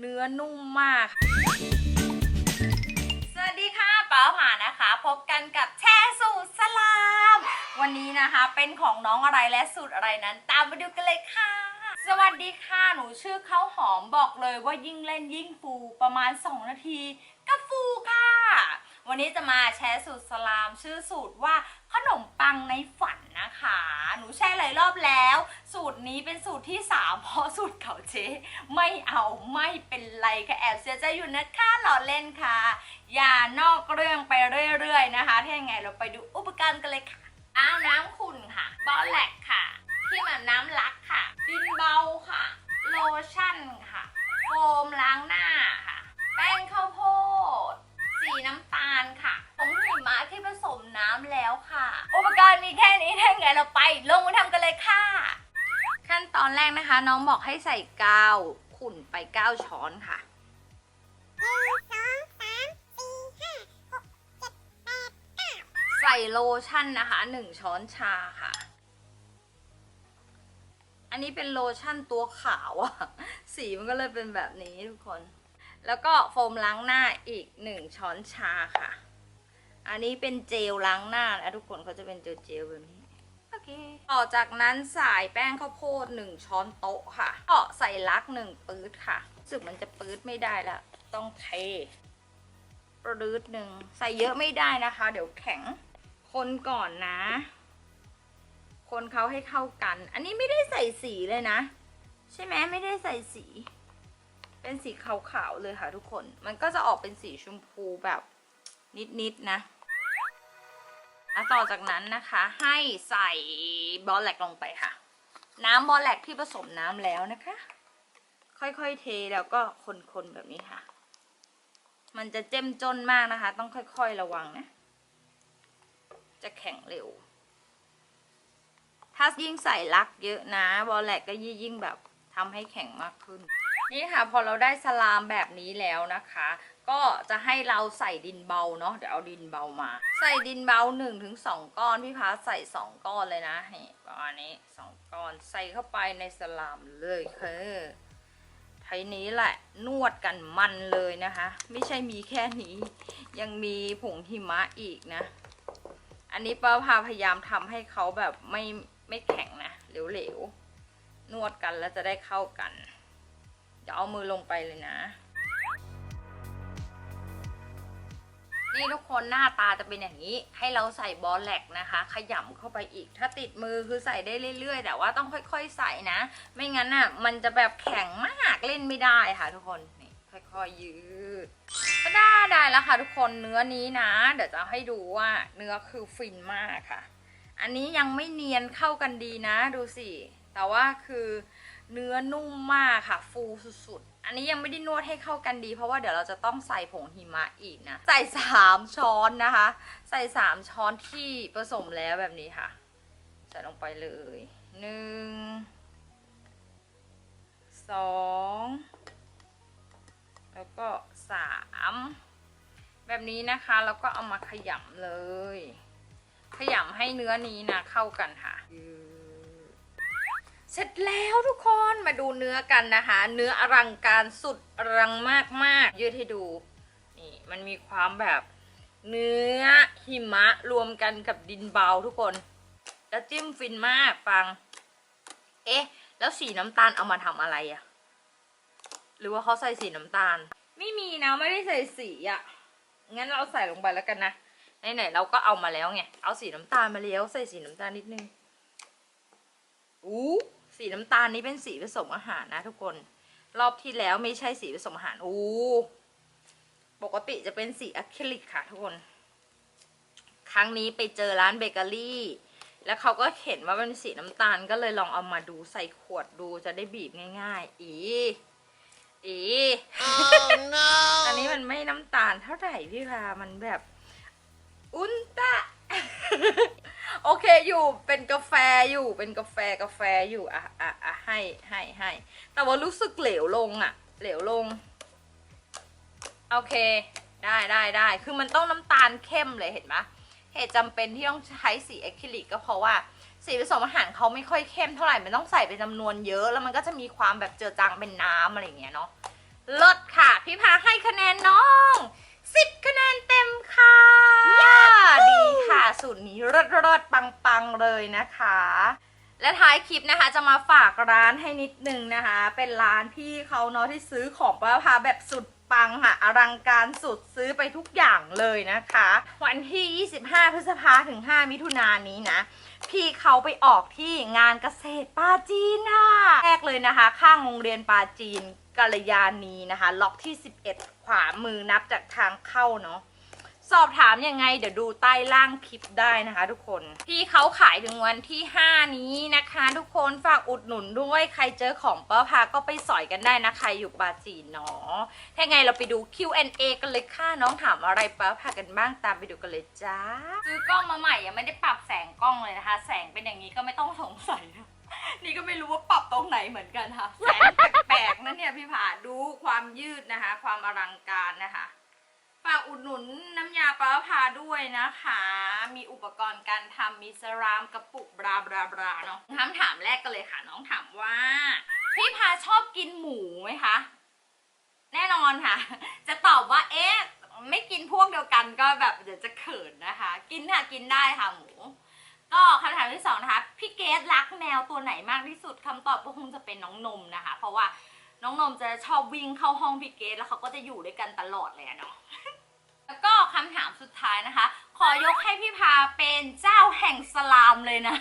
เนื้อนุ่มมาก สวัสดีค่ะป้าผ่านะคะ พบกันกับแช่สูตรสลาม วันนี้นะคะเป็นของน้องอะไรและสูตรอะไรนั้น ตามไปดูกันเลยค่ะ สวัสดีค่ะ หนูชื่อข้าวหอมบอกเลยว่ายิ่งเล่นยิ่งฟูประมาณ 2 นาทีก็ฟูค่ะ วันนี้จะมาแชร์สูตรสลามชื่อสูตรว่าขนมปังในฝันนะคะ หนูแชร์หลายรอบแล้ว สูตรนี้เป็นสูตรที่ 3 เพราะสูตรเก่าเจ๊ไม่เอาไม่เป็นไรค่ะแอบเสียใจอยู่นะคะหล่อเล่นค่ะ อย่านอกเรื่องไปเรื่อยๆนะคะถ้าอย่างไงเราไปดูอุปกรณ์กันเลยค่ะอ้าวน้ำขุ่นค่ะบอลแลกค่ะครีมอาบน้ำลักค่ะ ดินเบาค่ะ โลชั่นค่ะโฟมล้างหน้า อุปกรณ์มีแค่นี้ถ้าไงเราไป ลงมือทำกันเลยค่ะ ขั้นตอนแรกนะคะ น้องบอกให้ใส่กาวขุ่นไป 9 ช้อนค่ะใส่โลชั่นนะคะ 1 ช้อนชาค่ะ อันนี้เป็นโลชั่นตัวขาวอะสีมันก็เลยเป็นแบบนี้ทุกคน แล้วก็โฟมล้างหน้าอีก 1 ช้อนชาค่ะ อันนี้เป็นเจลล้างหน้านะทุกคนเขาจะเป็นเจลเจลแบบนี้โอเคต่อจากนั้นใส่แป้งข้าวโพด1ช้อนโต๊ะค่ะก็ใส่ลัก1ปื๊ดค่ะรู้สึกมันจะปื๊ดไม่ได้ละต้องเทปรื๊ดหนึ่งใส่เยอะไม่ได้นะคะ เดี๋ยวแข็งคนก่อนนะ คนเขาให้เข้ากัน อันนี้ไม่ได้ใส่สีเลยนะ ใช่ไหมไม่ได้ใส่สี เป็นสีขาวๆเลยค่ะทุกคน มันก็จะออกเป็นสีชมพูแบบนิดๆนะ ต่อจากนั้นนะคะให้ใส่บอลแลกลงไปค่ะ น้ำบอลแลกที่ผสมน้ำแล้วนะคะ ค่อยๆเทแล้วก็คนๆแบบนี้ค่ะ มันจะเจ้มจนมากนะคะ ต้องค่อยๆระวังนะ จะแข็งเร็ว ถ้ายิ่งใส่ลักเยอะนะ บอลแลกก็ยิ่งแบบทำให้แข็งมากขึ้นนี่ค่ะพอเราได้สลามแบบนี้แล้วนะคะ ก็จะให้เราใส่ดินเบาเนาะเดี๋ยวเอาดินเบามา ใส่ดินเบา1นถึงสก้อนพี่พาใส่2ก้อนเลยนะนี่ประมาณนี้2ก้อนใส่เข้าไปในสลามเลยค่ะทีนี้แหละนวดกันมันเลยนะคะ ไม่ใช่มีแค่นี้ ยังมีผงหิมะอีกนะ อันนี้ป้าพาพยายามทำให้เขาแบบไม่ไม่แข็งนะเหลวๆนวดกันแล้วจะได้เข้ากันเดี๋ยวเอามือลงไปเลยนะ นี่ทุกคนหน้าตาจะเป็นอย่างนี้ ให้เราใส่บอลแลกนะคะ ขยำเข้าไปอีก ถ้าติดมือคือใส่ได้เรื่อย ๆ แต่ว่าต้องค่อยๆใส่นะ ไม่งั้นอะมันจะแบบแข็งมากเล่นไม่ได้ค่ะทุกคนนี่ค่อยๆยืดก็ได้ได้แล้วค่ะทุกคนเนื้อนี้นะ เดี๋ยวจะให้ดูว่าเนื้อคือฟินมากค่ะ อันนี้ยังไม่เนียนเข้ากันดีนะดูสิแต่ว่าคือ เนื้อนุ่มมากค่ะ ฟูสุดๆ อันนี้ยังไม่ได้นวดให้เข้ากันดี เพราะว่าเดี๋ยวเราจะต้องใส่ผงหิมะอีกนะ ใส่สามช้อนนะคะ ใส่สามช้อนที่ผสมแล้วแบบนี้ค่ะ ใส่ลงไปเลยหนึ่งสองแล้วก็สามแบบนี้นะคะแล้วก็เอามาขยำเลย ขยำให้เนื้อนี้นะเข้ากันค่ะ เสร็จแล้วทุกคนมาดูเนื้อกันนะคะ เนื้ออลังการสุดอลังมากมากๆยืดให้ดูนี่มันมีความแบบเนื้อหิมะรวมกันกับดินเบาทุกคนแล้วจิ้มฟินมากฟัง เอ๊ะ แล้วสีน้ำตาลเอามาทำอะไรอะหรือว่าเขาใส่สีน้ำตาล ไม่มีนะไม่ได้ใส่สีอะงั้นเราใส่ลงไปแล้วกันนะไหนๆเราก็เอามาแล้วไงเอาสีน้ำตาลมาแล้วใส่สีน้ำตาลนิดนึงอู้ สีน้ำตาลนี้เป็นสีผสมอาหารนะทุกคน รอบที่แล้วไม่ใช่สีผสมอาหารอู้ปกติจะเป็นสีอะคริลิกค่ะทุกคน ครั้งนี้ไปเจอร้านเบเกอรี่ แล้วเขาก็เห็นว่าเป็นสีน้ำตาลก็เลยลองเอามาดูใส่ขวดดูจะได้บีบง่าย ๆ อี อีอันนี้มันไม่น้ำตาลเท่าไหร่พี่พามันแบบ อุนตะ โอเคอยู่เป็นกาแฟอยู่เป็นกาแฟกาแฟอยู่อะอะอะให้ให้ให้แต่ว่ารู้สึกเหลวลงอะ เหลวลง โอเค ได้ได้ได้คือมันต้องน้ำตาลเข้มเลยเห็นไหมเหตุจำเป็นที่ต้องใช้สีอะคริลิกก็เพราะว่าสีผสมอาหารเขาไม่ค่อยเข้มเท่าไหร่มันต้องใส่เป็นจำนวนเยอะ แล้วมันก็จะมีความแบบเจือจางเป็นน้ำอะไรอย่างเงี้ยเนาะลดค่ะ พี่พาให้คะแนนน้อง 10 คะแนนเต็มค่ะ ดีค่ะ สูตรนี้ร ดปังๆเลยนะคะ และท้ายคลิปนะคะ จะมาฝากร้านให้นิดนึงนะคะ เป็นร้านพี่เขาเนาะที่ซื้อของป้าพาแบบสุดปังค่ะอลังการสุดซื้อไปทุกอย่างเลยนะคะ วันที่ 25 พฤษภาถึง 5 มิถุนายนนี้นะ พี่เขาไปออกที่งานเกษตรปาจีนค่ะแรกเลยนะคะ ข้างโรงเรียนปาจีนกัลยาณีนะคะ ล็อกที่ 11 ขวามือนับจากทางเข้าเนาะ สอบถามยังไงเดี๋ยวดูใต้ล่างคลิปได้นะคะ ทุกคนที่เขาขายถึงวันที่ 5 นี้นะคะ ทุกคนฝากอุดหนุนด้วยใครเจอของป้าพาก็ไปสอยกันได้นะใครอยู่ปาจีนเนาะถ้าไงเราไปดู Q&A กันเลยค่ะน้องถามอะไรป้าพากันบ้างตามไปดูกันเลยจ้าซื้อกล้องมาใหม่ยังไม่ได้ปรับแสงกล้องเลยนะคะ แสงเป็นอย่างนี้ก็ไม่ต้องสงสัยนะนี่ก็ไม่รู้ว่าปรับตรงไหนเหมือนกันค่ะแสงแปลกๆนะเนี่ยพี่ผาดูความยืดนะคะ ความอลังการนะคะ ฝากอุดหนุนน้ำยาปลาพาด้วยนะคะ มีอุปกรณ์การทำมีสรามกระปุกบราบราบราเนาะคำถามแรกกันเลยค่ะ น้องถามว่า พี่พาชอบกินหมูไหมคะ แน่นอนค่ะ จะตอบว่าเอ๊ะไม่กินพวกเดียวกันก็แบบเดี๋ยวจะเขินนะคะ กินค่ะกินได้ค่ะหมู ก็คำถามที่สองนะคะ พี่เกดรักแมวตัวไหนมากที่สุดคำตอบก็คงจะเป็นน้องนมนะคะ เพราะว่า น้องนมจะชอบวิ่งเข้าห้องพี่เกดแล้วเขาก็จะอยู่ด้วยกันตลอดเลยอะเนาะ แล้วก็คำถามสุดท้ายนะคะ ขอยกให้พี่พาเป็นเจ้าแห่งสลามเลยนะ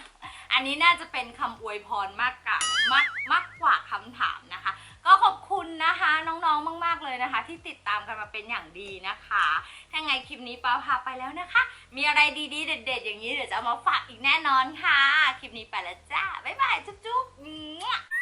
อันนี้น่าจะเป็นคำอวยพรมากกว่ามากมากกว่าคำถามนะคะ ก็ขอบคุณนะคะน้องๆมากๆเลยนะคะ ที่ติดตามกันมาเป็นอย่างดีนะคะถ้าไงคลิปนี้ป้าพาไปแล้วนะคะ มีอะไรดีๆ เด็ด ๆ อย่างนี้เดี๋ยวจะเอามาฝากอีกแน่นอนค่ะ คลิปนี้ไปแล้วจ้าบ๊ายบายจุ๊บๆ